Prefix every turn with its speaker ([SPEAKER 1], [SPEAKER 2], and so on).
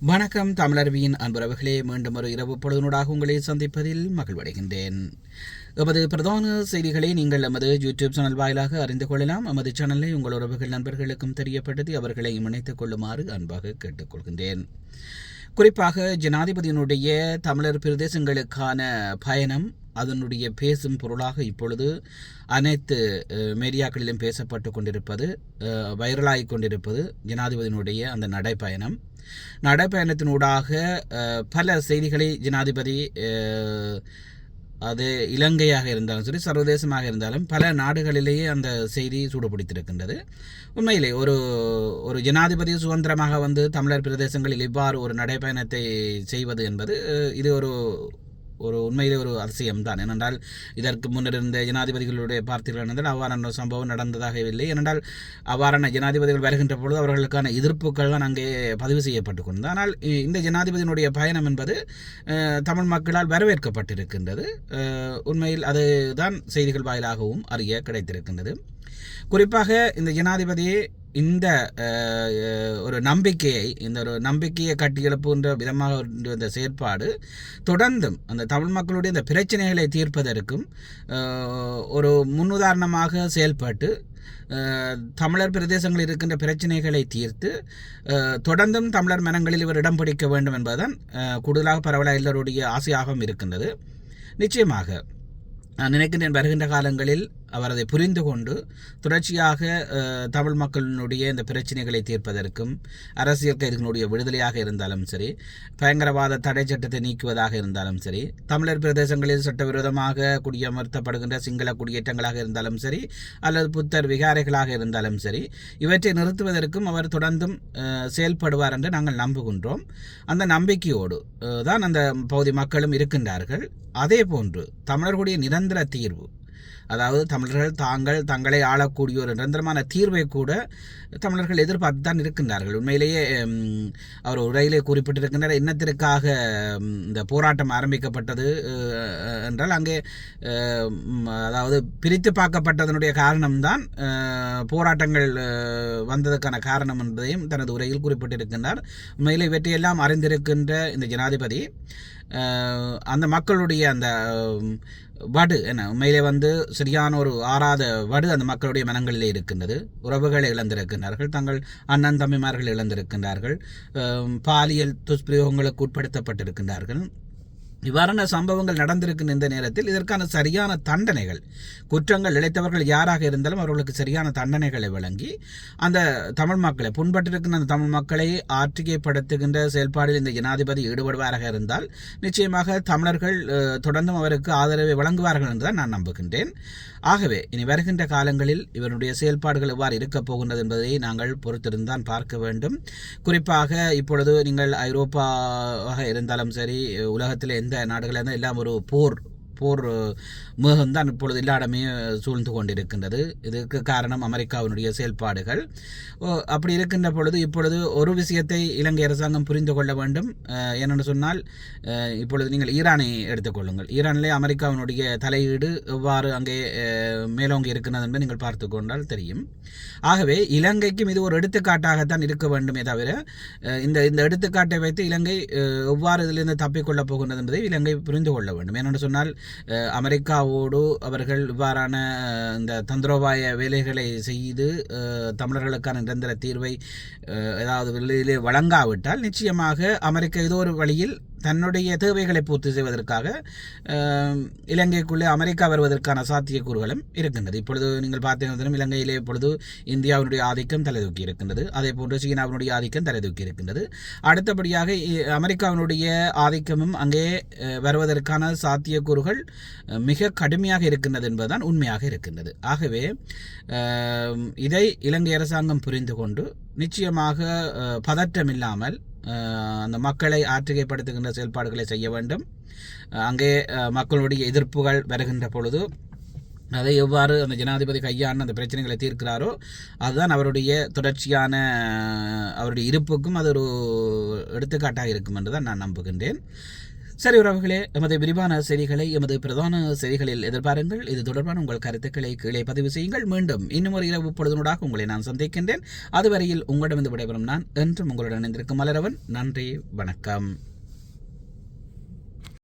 [SPEAKER 1] வணக்கம் தமிழர்வியின் அன்புறவுகளே மீண்டும் ஒரு இரவு பொழுதுனூடாக உங்களை சந்திப்பதில் மகிழ்வடைகின்றேன். எமது பிரதான செய்திகளை நீங்கள் எமது யூடியூப் சேனல் வாயிலாக அறிந்து கொள்ளலாம். எமது சேனலை உங்கள் உறவுகள் நண்பர்களுக்கும் தெரியப்படுத்தி அவர்களை இணைத்துக் கொள்ளுமாறு அன்பாக கேட்டுக்கொள்கின்றேன். குறிப்பாக ஜனாதிபதியினுடைய தமிழர் பிரதேசங்களுக்கான பயணம் அதனுடைய பேசும் பொருளாக இப்பொழுது அனைத்து மீடியாக்களிலும் பேசப்பட்டு கொண்டிருப்பது வைரலாகிக் கொண்டிருப்பது ஜனாதிபதியினுடைய அந்த நடைப்பயணம். நடைப்பயணத்தினூடாக பல செய்திகளை ஜனாதிபதி அது இலங்கையாக இருந்தாலும் சரி சர்வதேசமாக இருந்தாலும் பல நாடுகளிலேயே அந்த செய்தி சூடுபிடித்திருக்கின்றது. உண்மையிலே ஒரு ஒரு ஜனாதிபதி சுதந்திரமாக வந்து தமிழர் பிரதேசங்களில் இவ்வாறு ஒரு நடைப்பயணத்தை செய்வது என்பது இது ஒரு ஒரு உண்மையிலே ஒரு அதிசயம்தான். ஏனென்றால் இதற்கு முன்னர் இருந்த ஜனாதிபதிகளுடைய பார்த்தீர்கள் என்றால் அவ்வாறான சம்பவம் நடந்ததாக இல்லை ஏனென்றால் அவ்வாறான ஜனாதிபதிகள் வருகின்ற பொழுது அவர்களுக்கான எதிர்ப்புகள் தான் அங்கே பதிவு செய்யப்பட்டு கொண்டது ஆனால் இந்த ஜனாதிபதியினுடைய பயணம் என்பது தமிழ் மக்களால் வரவேற்கப்பட்டிருக்கின்றது. உண்மையில் அதுதான் செய்திகள் வாயிலாகவும் அறிய கிடைத்திருக்கின்றது. குறிப்பாக இந்த ஜனாதிபதி இந்த ஒரு நம்பிக்கையை இந்த ஒரு நம்பிக்கையை கட்டியெழுப்புகின்ற விதமாக இந்த செயற்பாடு தொடர்ந்தும் அந்த தமிழ் மக்களுடைய இந்த பிரச்சனைகளை தீர்ப்பதற்கும் ஒரு முன்னுதாரணமாக செயல்பட்டு தமிழர் பிரதேசங்களில் இருக்கின்ற பிரச்சனைகளை தீர்த்து தொடர்ந்தும் தமிழர் மனங்களில் இவர் இடம் பிடிக்க வேண்டும் என்பதுதான் கூடுதலாக பரவலாக எல்லோருடைய ஆசையாகவும் இருக்கின்றது. நிச்சயமாக நான் நினைக்கின்றேன் வருகின்ற காலங்களில் அவர் அதை புரிந்து கொண்டு தொடர்ச்சியாக தமிழ் மக்களினுடைய இந்த பிரச்சனைகளை தீர்ப்பதற்கும் அரசியல் கைதிகளுடைய விடுதலையாக இருந்தாலும் சரி பயங்கரவாத தடை சட்டத்தை நீக்குவதாக இருந்தாலும் சரி தமிழர் பிரதேசங்களில் சட்டவிரோதமாக குடியமர்த்தப்படுகின்ற சிங்கள குடியேற்றங்களாக இருந்தாலும் சரி அல்லது புத்தர் விகாரைகளாக இருந்தாலும் சரி இவற்றை நிறுத்துவதற்கும் அவர் தொடர்ந்தும் செயல்படுவார் என்று நாங்கள் நம்புகின்றோம். அந்த நம்பிக்கையோடு தான் அந்த பகுதி மக்களும் இருக்கின்றார்கள். அதே போன்று தமிழர்களுடைய நிரந்தர தீர்வு அதாவது தமிழர்கள் தாங்கள் தங்களை ஆளக்கூடிய ஒரு நிரந்தரமான தீர்வை கூட தமிழர்கள் எதிர்பார்த்து தான் இருக்கின்றார்கள். உண்மையிலேயே அவர் உரையிலே குறிப்பிட்டிருக்கின்றார் என்னத்திற்காக இந்த போராட்டம் ஆரம்பிக்கப்பட்டது? என்றால் அங்கே அதாவது பிரித்து பார்க்கப்பட்டதனுடைய காரணம்தான் போராட்டங்கள் வந்ததற்கான காரணம் என்பதையும் தனது உரையில் குறிப்பிட்டிருக்கின்றார். உண்மையிலே இவற்றையெல்லாம் அறிந்திருக்கின்ற இந்த ஜனாதிபதி அந்த மக்களுடைய அந்த வடு என்ன உண்மையிலே வந்து சரியான ஒரு ஆறாத வடு அந்த மக்களுடைய மனங்களிலே இருக்கின்றது. உறவுகளை இழந்திருக்கின்றார்கள். தங்கள் அண்ணன் தம்பிமார்கள் இழந்திருக்கின்றார்கள். பாலியல் துஷ்பிரயோகங்களுக்கு உட்படுத்தப்பட்டிருக்கின்றார்கள். இவ்வாறான சம்பவங்கள் நடந்திருக்கும் இந்த நேரத்தில் இதற்கான சரியான தண்டனைகள். குற்றங்கள் இழைத்தவர்கள் யாராக இருந்தாலும் அவர்களுக்கு சரியான தண்டனைகளை வழங்கி அந்த தமிழ் மக்களை புண்பட்டிருக்கின்ற அந்த தமிழ் மக்களை ஆற்றிகைப்படுத்துகின்ற செயல்பாடில் இந்த ஜனாதிபதி ஈடுபடுவாராக இருந்தால் நிச்சயமாக தமிழர்கள் தொடர்ந்தும் அவருக்கு ஆதரவை வழங்குவார்கள் என்றுதான் நான் நம்புகின்றேன். ஆகவே இனி வருகின்ற காலங்களில் இவருடைய செயல்பாடுகள் எவ்வாறு இருக்கப் போகின்றது என்பதை நாங்கள் பொறுத்திருந்தான் பார்க்க வேண்டும். குறிப்பாக இப்பொழுது நீங்கள் ஐரோப்பாவாக இருந்தாலும் சரி உலகத்தில் எந்த நாடுகளாக இருந்தாலும் எல்லாம் ஒரு போர் போர் மேகம்தான் இப்பொழுது எல்லா சூழ்ந்து கொண்டிருக்கின்றது. இதுக்கு காரணம் அமெரிக்காவினுடைய செயல்பாடுகள். ஓ, அப்படி இருக்கின்ற பொழுது இப்பொழுது ஒரு விஷயத்தை இலங்கை அரசாங்கம் புரிந்து கொள்ள வேண்டும். என்னென்னு சொன்னால் இப்பொழுது நீங்கள் ஈரானை எடுத்துக்கொள்ளுங்கள் ஈரானிலே அமெரிக்காவினுடைய தலையீடு எவ்வாறு அங்கே மேலோங்கி இருக்கிறது என்பதை நீங்கள் பார்த்து கொண்டால் தெரியும். ஆகவே இலங்கைக்கும் இது ஒரு எடுத்துக்காட்டாகத்தான் இருக்க வேண்டுமே தவிர இந்த இந்த எடுத்துக்காட்டை வைத்து இலங்கை எவ்வாறு இதிலிருந்து தப்பிக்கொள்ளப் போகின்றது என்பதை இலங்கை புரிந்து கொள்ள வேண்டும். ஏனென்று சொன்னால் அமெரிக்காவோடு அவர்கள் இவ்வாறான இந்த தந்திரோபாய வேலைகளை செய்து தமிழர்களுக்கான நிரந்தர தீர்வை ஏதாவது வெளியிலே வழங்காவிட்டால் நிச்சயமாக அமெரிக்கா ஏதோ ஒரு வழியில் தன்னுடைய தேவைகளை பூர்த்தி செய்வதற்காக இலங்கைக்குள்ளே அமெரிக்கா வருவதற்கான சாத்தியக்கூறுகளும் இருக்கின்றது. இப்பொழுது நீங்கள் பார்த்தீங்கன்னா இலங்கையிலே இப்பொழுது இந்தியாவினுடைய ஆதிக்கம் தலைதூக்கி இருக்கின்றது. அதே போன்று சீனாவினுடைய ஆதிக்கம் தலைதூக்கி இருக்கின்றது. அடுத்தபடியாக இ- அமெரிக்காவினுடைய ஆதிக்கமும் அங்கே வருவதற்கான சாத்தியக்கூறுகள் மிக கடுமையாக இருக்கின்றது என்பதுதான் உண்மையாக இருக்கின்றது. ஆகவே இதை இலங்கை அரசாங்கம் புரிந்து கொண்டு நிச்சயமாக பதற்றம் இல்லாமல் அந்த மக்களை ஆற்றுகைப்படுத்துகின்ற செயல்பாடுகளை செய்ய வேண்டும். அங்கே மக்களுடைய எதிர்ப்புகள் வருகின்ற பொழுது அதை எவ்வாறு அந்த ஜனாதிபதி கையாண்டு அந்த பிரச்சனைகளை தீர்க்கிறாரோ அதுதான் அவருடைய தொடர்ச்சியான அவருடைய இருப்புக்கும் அது ஒரு எடுத்துக்காட்டாக இருக்கும் என்று தான் நான் நம்புகின்றேன். சரி உறவுகளே எமது விரிவான செய்திகளை எமது பிரதான செய்திகளில் எதிர்பாருங்கள். இது தொடர்பான உங்கள் கருத்துக்களை கீழே பதிவு செய்யுங்கள். மீண்டும் இன்னும் ஒரு இரவு பொழுதுனூடாக உங்களை நான் சந்திக்கின்றேன். அதுவரையில் உங்களிடமிருந்து விடைபெறும் நான் என்றும் உங்களுடன் இணைந்திருக்கும் மலரவன். நன்றி வணக்கம்.